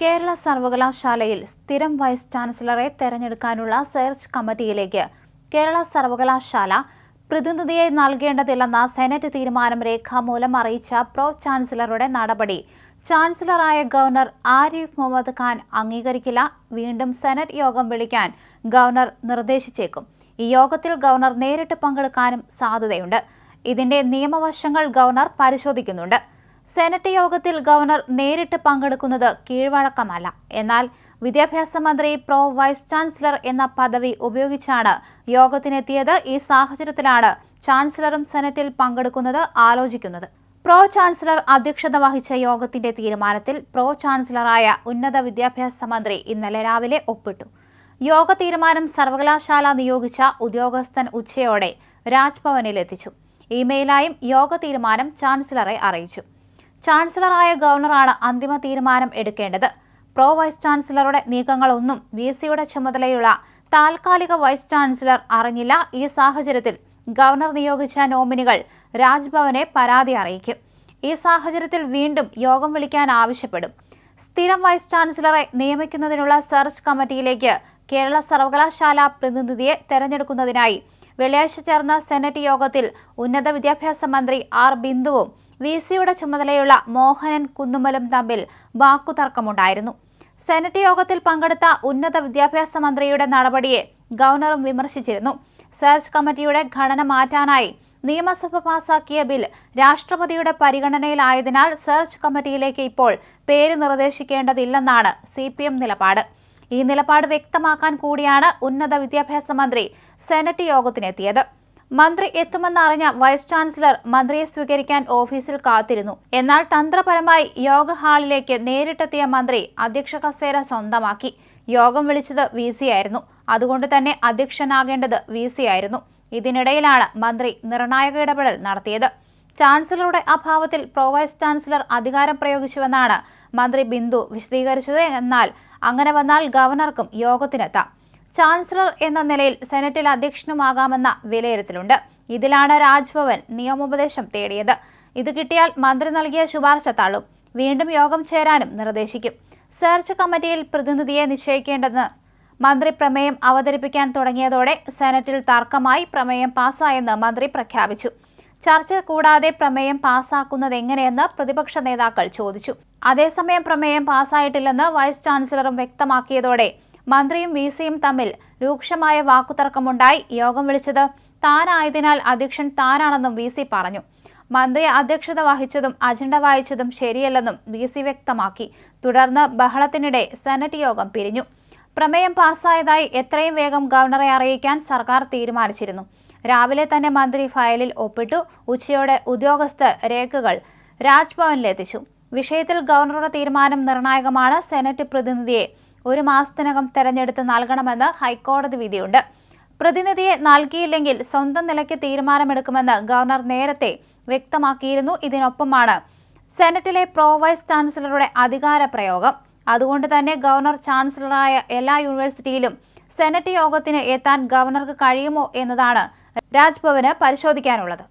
കേരള സർവകലാശാലയിൽ സ്ഥിരം വൈസ് ചാൻസലറെ തെരഞ്ഞെടുക്കാനുള്ള സെർച്ച് കമ്മിറ്റിയിലേക്ക് കേരള സർവകലാശാല പ്രതിനിധിയെ നൽകേണ്ടതില്ലെന്ന സെനറ്റ് തീരുമാനം രേഖാമൂലം അറിയിച്ച പ്രോ ചാൻസലറുടെ നടപടി. ചാൻസലറായ ഗവർണർ ആരിഫ് മുഹമ്മദ് ഖാൻ അംഗീകരിക്കില്ല. വീണ്ടും സെനറ്റ് യോഗം വിളിക്കാൻ ഗവർണർ നിർദ്ദേശിച്ചേക്കും. ഈ യോഗത്തിൽ ഗവർണർ നേരിട്ട് പങ്കെടുക്കാനും സാധ്യതയുണ്ട്. ഇതിന്റെ നിയമവശങ്ങൾ ഗവർണർ പരിശോധിക്കുന്നുണ്ട്. സെനറ്റ് യോഗത്തിൽ ഗവർണർ നേരിട്ട് പങ്കെടുക്കുന്നത് കീഴ്വഴക്കമല്ല. എന്നാൽ വിദ്യാഭ്യാസ മന്ത്രി പ്രോ വൈസ് ചാൻസലർ എന്ന പദവി ഉപയോഗിച്ചാണ് യോഗത്തിനെത്തിയത്. ഈ സാഹചര്യത്തിലാണ് ചാൻസലറും സെനറ്റിൽ പങ്കെടുക്കുന്നത് ആലോചിക്കുന്നത്. പ്രോ ചാൻസലർ അധ്യക്ഷത വഹിച്ച യോഗത്തിന്റെ തീരുമാനത്തിൽ പ്രോ ചാൻസലറായ ഉന്നത വിദ്യാഭ്യാസ മന്ത്രി ഇന്നലെ രാവിലെ ഒപ്പിട്ടു. യോഗ തീരുമാനം സർവകലാശാല നിയോഗിച്ച ഉദ്യോഗസ്ഥൻ ഉച്ചയോടെ രാജ്ഭവനിൽ എത്തിച്ചു ഇമെയിലായും യോഗ തീരുമാനം ചാൻസലറെ അറിയിച്ചു. ചാൻസലറായ ഗവർണറാണ് അന്തിമ തീരുമാനം എടുക്കേണ്ടത്. പ്രോ വൈസ് ചാൻസലറുടെ നീക്കങ്ങളൊന്നും വി സിയുടെ ചുമതലയുള്ള താൽക്കാലിക വൈസ് ചാൻസലർ അറിഞ്ഞില്ല. ഈ സാഹചര്യത്തിൽ ഗവർണർ നിയോഗിച്ച നോമിനികൾ രാജ്ഭവനെ പരാതി അറിയിക്കും. ഈ സാഹചര്യത്തിൽ വീണ്ടും യോഗം വിളിക്കാൻ ആവശ്യപ്പെടും. സ്ഥിരം വൈസ് ചാൻസലറെ നിയമിക്കുന്നതിനുള്ള സെർച്ച് കമ്മിറ്റിയിലേക്ക് കേരള സർവകലാശാല പ്രതിനിധിയെ തെരഞ്ഞെടുക്കുന്നതിനായി വെള്ളിയാഴ്ച ചേർന്ന സെനറ്റ് യോഗത്തിൽ ഉന്നത വിദ്യാഭ്യാസ മന്ത്രി ആർ ബിന്ദുവും വി സിയുടെ ചുമതലയുള്ള മോഹനൻ കുന്നുമലും തമ്മിൽ വാക്കുതർക്കമുണ്ടായിരുന്നു. സെനറ്റ് യോഗത്തിൽ പങ്കെടുത്ത ഉന്നത വിദ്യാഭ്യാസ മന്ത്രിയുടെ നടപടിയെ ഗവർണറും വിമർശിച്ചിരുന്നു. സെർച്ച് കമ്മിറ്റിയുടെ ഘടന മാറ്റാനായി നിയമസഭ പാസാക്കിയ ബിൽ രാഷ്ട്രപതിയുടെ പരിഗണനയിലായതിനാൽ സെർച്ച് കമ്മിറ്റിയിലേക്ക് ഇപ്പോൾ പേര് നിർദ്ദേശിക്കേണ്ടതില്ലെന്നാണ് സി നിലപാട്. ഈ നിലപാട് വ്യക്തമാക്കാൻ കൂടിയാണ് ഉന്നത വിദ്യാഭ്യാസ മന്ത്രി സെനറ്റ് യോഗത്തിനെത്തിയത്. മന്ത്രി എത്തുമെന്നറിഞ്ഞ വൈസ് ചാൻസലർ മന്ത്രിയെ സ്വീകരിക്കാൻ ഓഫീസിൽ കാത്തിരുന്നു. എന്നാൽ തന്ത്രപരമായി യോഗ ഹാളിലേക്ക് നേരിട്ടെത്തിയ മന്ത്രി അധ്യക്ഷ കസേര സ്വന്തമാക്കി. യോഗം വിളിച്ചത് വി ആയിരുന്നു. അതുകൊണ്ട് തന്നെ അധ്യക്ഷനാകേണ്ടത് വി ആയിരുന്നു. ഇതിനിടയിലാണ് മന്ത്രി നിർണായക ഇടപെടൽ നടത്തിയത്. ചാൻസലറുടെ അഭാവത്തിൽ പ്രോ വൈസ് ചാൻസലർ അധികാരം പ്രയോഗിച്ചുവെന്നാണ് മന്ത്രി ബിന്ദു വിശദീകരിച്ചത്. എന്നാൽ അങ്ങനെ വന്നാൽ ഗവർണർക്കും യോഗത്തിനെത്താം. ചാൻസലർ എന്ന നിലയിൽ സെനറ്റിൽ അധ്യക്ഷനുമാകാമെന്ന വിലയിരുത്തലുണ്ട്. ഇതിലാണ് രാജ്ഭവൻ നിയമോപദേശം തേടിയത്. ഇത് കിട്ടിയാൽ മന്ത്രി നൽകിയ ശുപാർശ തള്ളും. വീണ്ടും യോഗം ചേരാനും നിർദ്ദേശിക്കും. സെർച്ച് കമ്മിറ്റിയിൽ പ്രതിനിധിയെ നിശ്ചയിക്കേണ്ടെന്ന് മന്ത്രി പ്രമേയം അവതരിപ്പിക്കാൻ തുടങ്ങിയതോടെ സെനറ്റിൽ തർക്കമായി പ്രമേയം പാസ്സായെന്ന് മന്ത്രി പ്രഖ്യാപിച്ചു. ചർച്ച കൂടാതെ പ്രമേയം പാസ്സാക്കുന്നത് എങ്ങനെയെന്ന് പ്രതിപക്ഷ നേതാക്കൾ ചോദിച്ചു. അതേസമയം പ്രമേയം പാസ്സായിട്ടില്ലെന്ന് വൈസ് ചാൻസലറും വ്യക്തമാക്കിയതോടെ മന്ത്രിയും വി സിയും തമ്മിൽ രൂക്ഷമായ വാക്കുതർക്കമുണ്ടായി. യോഗം വിളിച്ചത് താനായതിനാൽ അധ്യക്ഷൻ താനാണെന്നും വി സി പറഞ്ഞു. മന്ത്രി അധ്യക്ഷത വഹിച്ചതും അജണ്ട വായിച്ചതും ശരിയല്ലെന്നും വി സി വ്യക്തമാക്കി. തുടർന്ന് ബഹളത്തിനിടെ സെനറ്റ് യോഗം പിരിഞ്ഞു. പ്രമേയം പാസ്സായതായി എത്രയും വേഗം ഗവർണറെ അറിയിക്കാൻ സർക്കാർ തീരുമാനിച്ചിരുന്നു. രാവിലെ തന്നെ മന്ത്രി ഫയലിൽ ഒപ്പിട്ടു. ഉച്ചയോടെ ഉദ്യോഗസ്ഥർ രേഖകൾ രാജ്ഭവനിലെത്തിച്ചു. വിഷയത്തിൽ ഗവർണറുടെ തീരുമാനം നിർണായകമാണ്. സെനറ്റ് പ്രതിനിധിയെ ഒരു മാസത്തിനകം തെരഞ്ഞെടുത്ത് നൽകണമെന്ന് ഹൈക്കോടതി വിധിയുണ്ട്. പ്രതിനിധിയെ നൽകിയില്ലെങ്കിൽ സ്വന്തം നിലയ്ക്ക് തീരുമാനമെടുക്കുമെന്ന് ഗവർണർ നേരത്തെ വ്യക്തമാക്കിയിരുന്നു. ഇതിനൊപ്പമാണ് സെനറ്റിലെ പ്രോ വൈസ് ചാൻസലറുടെ അധികാര പ്രയോഗം. അതുകൊണ്ട് തന്നെ ഗവർണർ ചാൻസലറായ എല്ലാ യൂണിവേഴ്സിറ്റിയിലും സെനറ്റ് യോഗത്തിന് എത്താൻ ഗവർണർക്ക് കഴിയുമോ എന്നതാണ് രാജ്ഭവന് പരിശോധിക്കാനുള്ളത്.